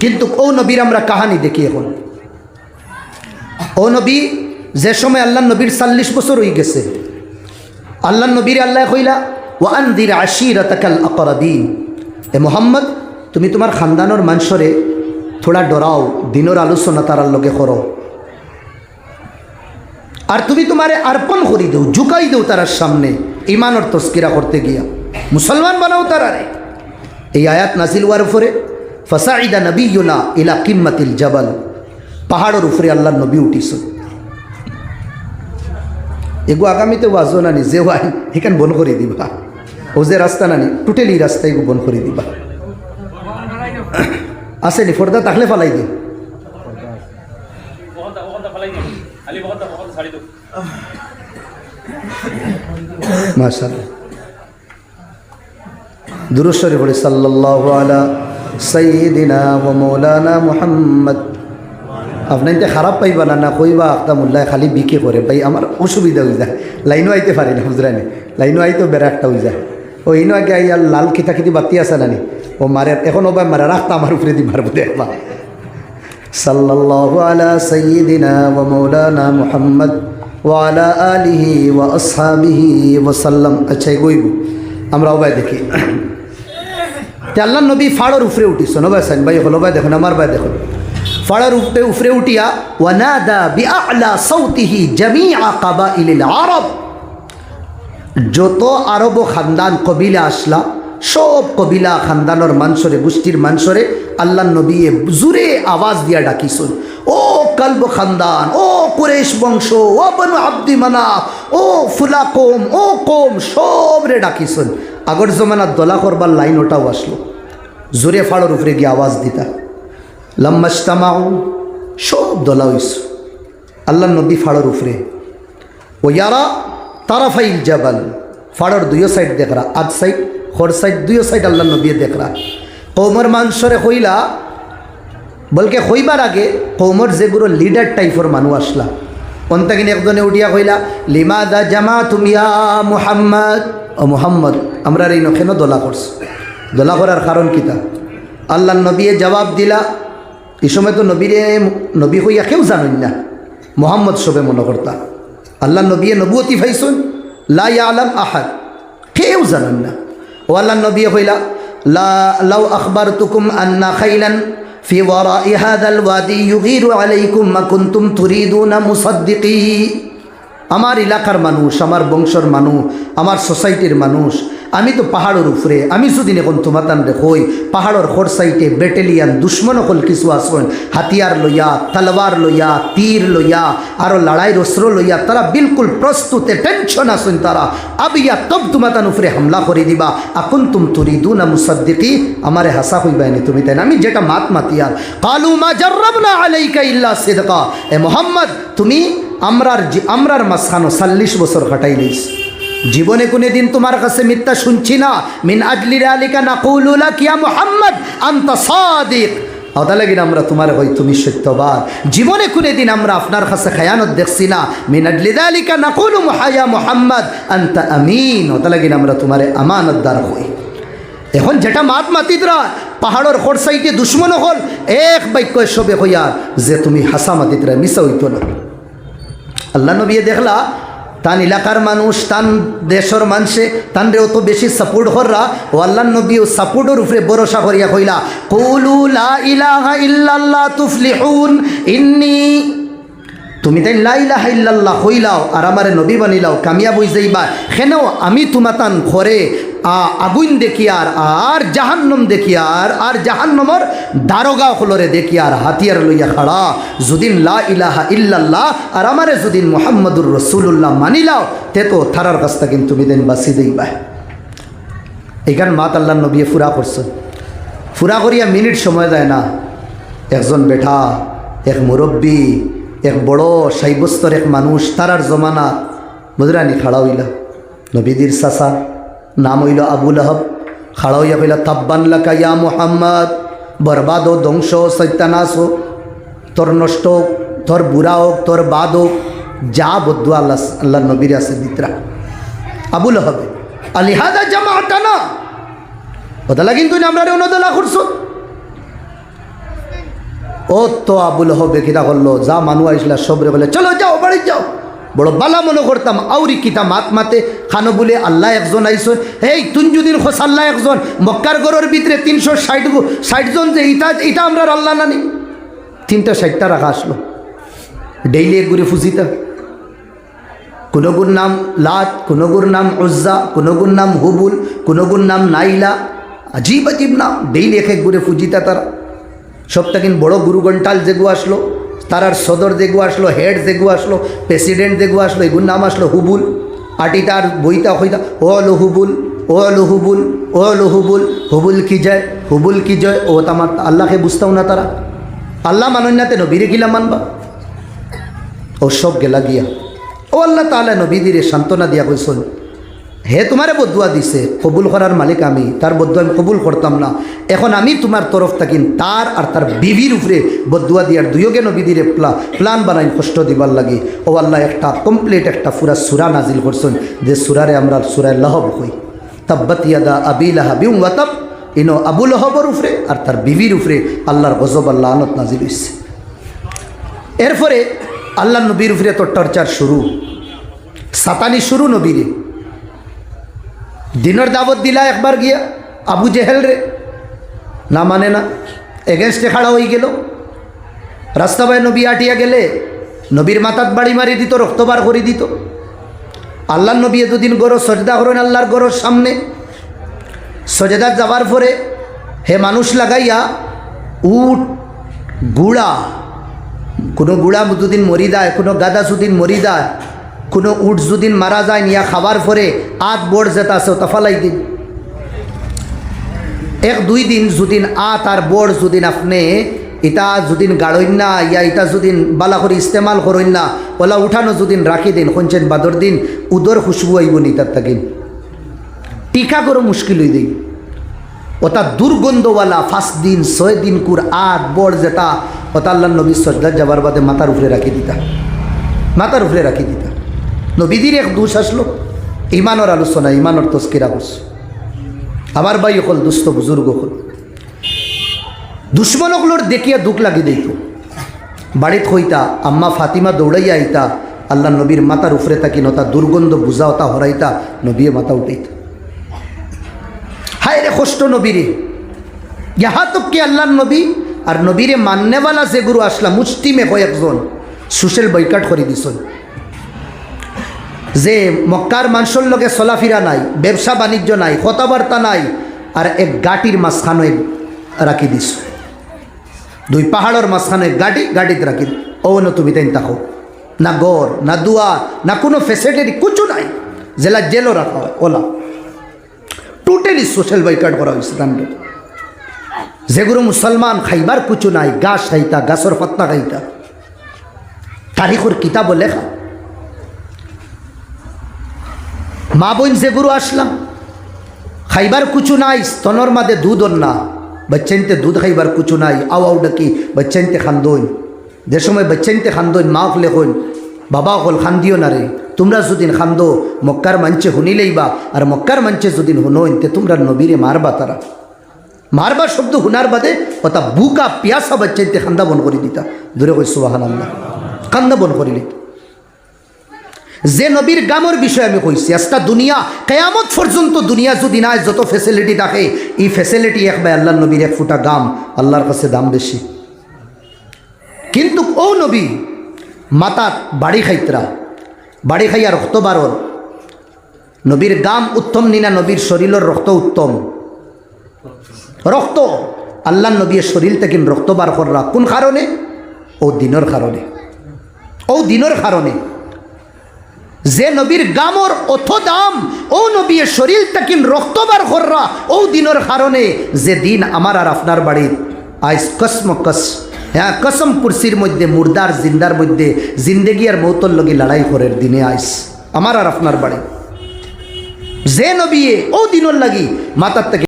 কিন্তু ও নবীর আমরা কাহানি দেখি এখন। ও নবী যে সময় আল্লাহ নবীর চাল্লিশ বছর হয়ে গেছে, আল্লাহ নবীর আল্লাহ কইলা ওয়ান দির আশির তাকাল এ মোহাম্মদ, তুমি তোমার খানদানোর মানুষরে থোড়া ডরাও, দিনের আলোচনা তারার লগে করো। আর তুমি তোমারে আর্পণ করি দেও, ঝুকাই দেও তারার সামনে ইমানর তস্কিরা করতে গিয়া। মুসলমান বানাও তারারে। এই আয়াত নাজিল হওয়ার উপরে ফসাইদা নবীনা ইলা কিম্মাতিল জাবাল। পাহাড়ের উপরে আল্লাহ নবী উঠিস এগো আগামীতে ওয়াজও নানি যে ওয়াই এখান বন করে দিবা। ও যে রাস্তা নানি টোটালি রাস্তা এগো বন করে দিবা। আসেনি ফর্দা তাহলে ফালাই দাও মাশাল্লাহ দুরুশ্বরে পড়ে, সাল্লাল্লাহু আলা সাইয়্যিদিনা ওয়া মাওলানা মুহাম্মদ। আপনি এতে খারাপ পাইবা না না কইবা আখতামুল্লাহ খালি বিকে করে। ভাই, আমার অসুবিধা হয়ে যায়। লাইনও আইতে পারি না বুঝরানি লাইনও আইতো বেড়া একটা হয়ে যায়। ও ইনো আগে আইয়া লাল খিতা খিতি বাতি আছে নানি ও, মারে, এখন ও ভাই মারে, রাখতা আমার উপরে দি মারবো দেখবা সাল্লাল্লাহু আলা সাইয়্যিদিনা ওয়া মাওলানা মুহাম্মদ ওয়া আলা আলিহি ওয়া আসহাবিহি ওয়া আচ্ছা এগোইব। আমরা ওবাই দেখি। তে আল্লাহ নবী ফাড়র উপরে উঠিস নবাই সাইন, ভাই হলো, ভাই দেখুন, আমার ভাই দেখুন। ফাড়ার উপরে উপরে উঠিয়া, ওয়ানাদা বিআলা সাউতিহি জামিআ কাবাইলিল আরব। যত আরব খানদান কবিলা আসলা, সব কবিলা খানদানোর মানসরে, গোষ্ঠীর মানসরে আল্লাহ নবী জুরে আওয়াজ দিয়া ডাকিছুন। ও কালব খানদান, ও কুরেশ বংশ, ও বনু আব্দি মানা ও ফুলা কোম ও কোম সব রে ডাকিছুন। আগর জমানার দলা করবার লাইন ওটাও আসলো। জোরে ফাড়োর উপরে গিয়ে আওয়াজ দিতা। লম্মাস্তামাও সব দলা হইস আল্লাহ নবী ফাড়োর উপরে। ও ইয়ারা তারাফাইল জাবাল, ফাড়র দুইও সাইড দেখরা আজ সাইড হর সাইড দুইও সাইড আল্লাহ নবী দেখরা। কৌমর মানসরে হইলা, বলকে হইবার আগে কৌমর যেগুলো লিডার টাইপের মানুষ আসলা। অন্তাকিনি একজনে উঠিয়া কইলা লিমা দা জামা তুমিয়া মুহাম্মদ? ও মুহাম্মদ আমরা এই নখেন দোলা করছি দোলা করার কারণ কিতা আল্লাহ নবীয়ে জবাব দিলা এই সময় তো নবীরে নবী হইয়া কেউ জানেন না মোহাম্মদ সবে মনে করতা আল্লাহ নবী নবুয়তি ফাইসুন লা আলম আহাদ কেউ জানেন না ও আল্লাহ নবী হইলা লা লাউ আখবার তুকুম আন্না খাইলান في وراء هذا الوادي يغير عليكم ما كنتم تريدون مصدقي আমার এলাকার মানুষ আমার বংশর মানুষ আমার সোসাইটির মানুষ আমি তো পাহাড়ের উপরে, আমি যদি এখন তোমাতান রেখই পাহাড়ের খোর সাইটে ব্যাটেলিয়ান দুশ্মন হল কিছু আসন, হাতিয়ার লইয়া তলবার লইয়া, তীর লইয়া আরও লড়াইয়ের অস্ত্র লইয়া, তারা বিলকুল প্রস্তুতে টেনশন আসুন তারা। আবিয়া তব তোমাতান উপরে হামলা করে দিবা। এখন তুম তুরি দু না মুসাদ্দিকি, আমারে হাসা হইবাইনি তুমি তাই না আমি যেটা মাত মাতিয়ার কালু মা জার্রাবনা আলাইকা ইল্লা সিদকা। এ মোহাম্মদ, তুমি আমরার আমরার মাঝখানো চাল্লিশ বছর কাটাই লইস জীবনে কোনে দিন তোমার কাছে মিথ্যা শুনছি না। মিন আজলির আলিকা নাকুলুলা কিয়া মোহাম্মদ, আন্তা সাদিক। আদা লাগিন আমরা তোমার হই, তুমি সত্যবাদ জীবনে কোনে দিন আমরা আপনার কাছে খায়ানত দেখছি না। মিন আজলিদ আলিকা নাকুলু মুহায়া মোহাম্মদ, আন্তা আমিন। আদা লাগিন আমরা তোমার আমানতদার হই। এখন যেটা মাত মাতিতরা, পাহাড়ের খোর দুশ্মন হল, এক বাক্য সবে হইয়ার যে তুমি হাসা মাতিতরা, মিশা হইতো না। আল্লাহ নবী দেখলা তান এলাকার মানুষ, তান দেশের মানুষে তান রে অত বেশি সাপোর্ট কররা ও আল্লাহ নবী ও সাপোর্টের উপরে ভরসা করিয়া কইলা, কৌলু লা ইলাহা ইল্লাল্লাহ তুফলিহুন, ইন্নি তুমি তাই লাইলা ইল্লাল্লাহ হইলাও আর আমারে নবী বানিলাও কামিয়াব হই যাইবা। সেনেও আমি তোমাতান আ আগুন দেখিয়ার আর আর জাহান্নম দেখিয়ার আর আর জাহান্নমর দারোগা হলরে দেখিয়ার হাতিয়ার লইয়া খাড়া। যদিন লা ইলাহা ইল্লাল্লাহ আর আমারে যদিন মোহাম্মদুর রসুল্লাহ মানিলাও, তে তো থারার কাছটা কিন্তু তুমি দেন বাসি দেইবা। এইখান মাত আল্লাহ নবী ফুরা করছেন ফুরা করিয়া মিনিট সময় যায় না। একজন বেঠা, এক মুরব্বী, এক বড় সাইবস্তর এক মানুষ, তারার জমানা বুঝরানি খাড়া হইলা। নবীদির চাচা নাম হইল আবুল আহব খাড়া হইয়া কইলা তাব্বান লাকা ইয়া মোহাম্মদ, বরবাদ ও ধ্বংস সত্যানাশ হোক, তোর নষ্ট হোক, তোর বুড়া হোক, তোর বাদ হোক, যা বদ্ধ আল্লাহ আল্লাহ নবীর আছে মিত্রা আবুল হবে আলিহাদা জামা না ওদালা কিন্তু আমরা রে অনদলা করছ ও তো আবুল হবে কিতা করল, যা মানুষ আইসলা সবরে বলে, চলো যাও, বাড়ি যাও। বড় বালা মনে করতাম, আউরি কিতা মাত মাতে? খানো বলে, আল্লাহ একজন আইসো। এই তুন যদি খোস, আল্লাহ একজন। মক্কার গরুর ভিতরে তিনশো ষাট ষাট জন যে ইটা ইটা আমরা আল্লাহ নানি। তিনটা ষাটটা রাখা আসলো। ডেইলি এক ঘুরে ফুজিতা। কোনগুর নাম লাত কোনগুর নাম উজ্জা কোনগুর নাম হুবুল কোনগুর নাম নাইলা। আজীব আজীব নাম ডেইলি এক এক ঘুরে ফুজিতা তারা। সপ্তাহিন বড় গুরু ঘন্টাল যেগু আসলো। তারার সদর যেগু আসলো, হেড যেগু আসলো, প্রেসিডেন্ট যেগু আসলো, এগুর নাম আসলো হুবুল। আটি তার বইতা হইতা, ও লো হুবুল, ও লো হুবুল, ও লো হুবুল হুবুল কি জয়, হুবুল কি জয়, ও তামার আল্লাহকে বুঝতাও না তারা। আল্লাহ মানন্যাতে নবীরে গিলা মানবা? ও সব গেলা গিয়া। ও আল্লাহ তাহলে নবীদিরে সান্ত্বনা দিয়া কইসল হে তোমারে বদুয়া দিছে, কবুল করার মালিক আমি, তার বদুয়া আমি কবুল করতাম না। এখন আমি তোমার তরফ থাকিন তার আর তার বিবির উপরে বদুয়া দিয়ার দুয়োগে নবীদিরে প্লা, প্লান বানাই কষ্ট দিবার লাগে। ও আল্লাহ, একটা কমপ্লিট একটা পুরা সুরা নাজিল করছেন, যে সুরারে আমরা সুরায় লহব হই তাব্বাত ইয়াদা আবি লাহাবি ওয়াতাব ইনো আবু লহবর উপরে আর তার বিবির উপরে আল্লাহর গজব আল্লাহ আনত নাজিল হইছে। এরপরে আল্লাহ নবীর উপরে তো টর্চার শুরু, সাতানি শুরু নবীরে। দিনের দাবত দিলা একবার গিয়া, আবু জেহেল রে না মানে না এগেনস্টে খাড়া হয়ে গেল। রাস্তা বাই নবী আটিয়া গেলে নবীর মাথাত বাড়ি মারি দিত রক্তবার করে দিত। আল্লাহ নবী দুদিন গরো সজদা করেন আল্লাহর গরোর সামনে। সজদাত যাবার পরে হে মানুষ লাগাইয়া, উট, গুড়া, কোনো গুড়া দুদিন মরি দেয় কোনো গাদা সুদিন মরি দেয় কোনো উঠ যদিন মারা যায়, নিয়া খাবার পরে আত বোর্ড যেটা আছে ওটা ফালাই দিন। এক দুই দিন যদিন আত আর বোর্ড যদিন আপনি ইটা যদিন গাড়ইন না, ইয়া ইটা যদিন বালা করে ইস্তেমাল করইন না, ওলা উঠানো যদিন রাখি দিন শুনছেন বাদর দিন, উদর খুশবু আইব নি তার তাকিন টিকা করো মুশকিল হয়ে দিই। ওটা দুর্গন্ধওয়ালা ফার্স্ট দিন, ছয় দিন কুর আট বড় যেটা ওটা আল্লাহ নবী সজ্জার যাবার বাদে মাথার উপরে রাখি দিতা। মাথার উপরে রাখি দিতা। নবীদির এক দোষ আসলো। ইমানোর আলোচনা, ইমানোর তস্কিরা বস আমার ভাই অকল দুস্থ বুজুর্গ হল। দুশ্মনগুলোর দেখিয়া দুঃখ লাগি দিত বাড়িত হইতা, আম্মা ফাতিমা দৌড়াইয়া আইতা, আল্লাহ নবীর মাথার উপরে থাকি নতা দুর্গন্ধ বুঝা ওতা হরাইতা নবীয়ে মাথা উঠাইতা। হায় রে কষ্ট নবীরে। ইহা তো কি আল্লাহ নবী? আর নবীরে মান্যওয়ালা যে গুরু আসলা, মুষ্টিমে কয়েকজন সুশেল বৈকাট করে দিছন। যে মক্কার মানুষের লগে চলাফিরা নাই, ব্যবসা বাণিজ্য নাই, কথাবার্তা নাই, আর এক গাটির মাঝখানে রাখি দিস দুই পাহাড়ের মাঝখানে গাড়ি গাড়িতে রাখি ও ন তুমি তাই তাকো। না গড়, না দুয়ার না কোনো ফেসিলিটি কিছু নাই। জেলা জেলও রাখা হয়, ওলা। টোটালি সোশ্যাল বয়কাট করা হয়েছে তান্ডে যেগুলো মুসলমান খাইবার কিছু নাই গাছ খাইতা গাছর পাত্তা খাইতা। তারিখর কিতাব লেখা। মা বোন যেগুলো আসলাম, খাইবার কুচু নাই, স্তনর মাদে দুধ না। বাচ্চাইনতে দুধ খাইবার কুচু নাই, আও আউ ডাকি, বাচ্চাইনতে খান্দইন যে সময় বাচ্চাইনতে খান্দইন মা হলে কইন, বাবা হল খান্দিও না রে, তোমরা যদিন খান্দো মক্কার মাঞ্চে শুনিলেইবা আর মক্কার মাঞ্চে যদিন শুনোইন তে তোমরা নবীরে মারবা তারা। মারবা শব্দ শুনার বাদে ওটা বুকা পিয়াসা বাচ্চাইতে খান্দা বন করে দিতা। দূরে কই সুবাহান আল্লাহ কান্দা বন করিলি যে নবীর গামর বিষয়ে আমি কইছি আজটা দুনিয়া, কেয়ামত পর্যন্ত দুনিয়া যদি নাই, যত ফেসিলিটি থাকে, এই ফেসিলিটি এক ভাই আল্লাহ নবীর এক ফুটা গাম আল্লাহর কাছে দাম বেশি। কিন্তু ও নবী, মাতার বাড়ি খাইতরা, বাড়ি খাইয়া রক্ত বারর নবীর গাম উত্তম নিনা নবীর শরীরের রক্ত উত্তম। রক্ত আল্লাহ নবীর শরীর থেকে রক্ত বার কররা কোন কারণে? ও দিনের কারণে। ও দিনের কারণে। যে নবীর গামর অথ দাম ও নবীর শরীর তাকিন রক্তবার কররা ও দিনের কারণে যে দিন আমার আর আপনার বাড়ির। আইস কসম কস হ্যাঁ কসম পুরসির মধ্যে, মুর্দার জিন্দার মধ্যে, জিন্দেগি আর মৌতর লগে লড়াই করার দিনে আইস, আমার আর আপনার বাড়ি। যে নবী ও দিনের লাগি মাতার থেকে